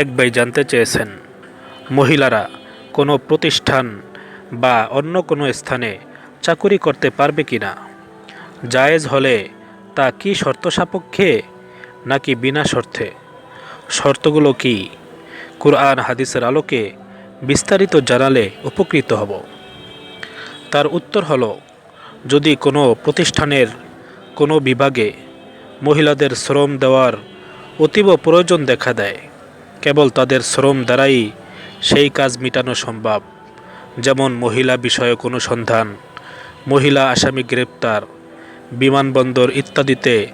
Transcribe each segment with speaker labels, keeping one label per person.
Speaker 1: এক ভাই জানতে চেয়েছেন, মহিলারা কোনো প্রতিষ্ঠান বা অন্য কোনো স্থানে চাকুরি করতে পারবে কি না? জায়েজ হলে তা কি শর্ত সাপেক্ষে নাকি বিনা শর্তে? শর্তগুলো কি? কুরআন হাদিসের আলোকে বিস্তারিত জানালে উপকৃত হব। তার উত্তর হলো, যদি কোনো প্রতিষ্ঠানের কোনো বিভাগে মহিলাদের শ্রম দেওয়ার অতীব প্রয়োজন দেখা দেয় কেবল তাদের শ্রম দ্বারাই সেই কাজ মেটানো সম্ভব। যেমন মহিলা বিষয়ক অনুসন্ধান, মহিলা আসামি গ্রেপ্তার, বিমানবন্দর ইত্যাদিতে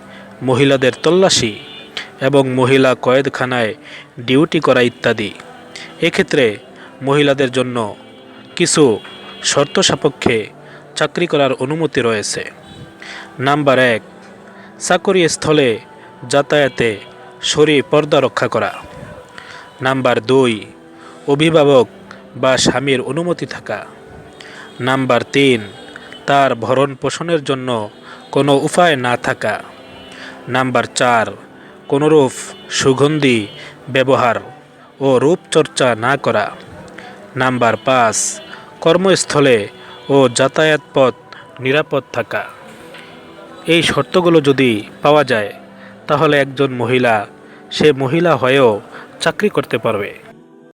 Speaker 1: মহিলাদের তল্লাশি এবং মহিলা কয়েদখানায় ডিউটি করা ইত্যাদি। এক্ষেত্রে মহিলাদের জন্য কিছু শর্ত সাপেক্ষে চাকরি করার অনুমতি রয়েছে। নাম্বার এক চাকরি স্থলে যাতায়াতে শরী পর্দা রক্ষা করা। নাম্বার দুই, অভিভাবক বা স্বামীর অনুমতি থাকা। নাম্বার তিন, তার ভরণ পোষণের জন্য কোনো উপায় না থাকা। নাম্বার চার, কোনোরূপ সুগন্ধি ব্যবহার ও রূপচর্চা না করা। নাম্বার পাঁচ, কর্মস্থলে ও যাতায়াত পথ নিরাপদ থাকা। এই শর্তগুলো যদি পাওয়া যায়, তাহলে একজন মহিলা, সে মহিলা হয়েও চাকরি করতে পারবে।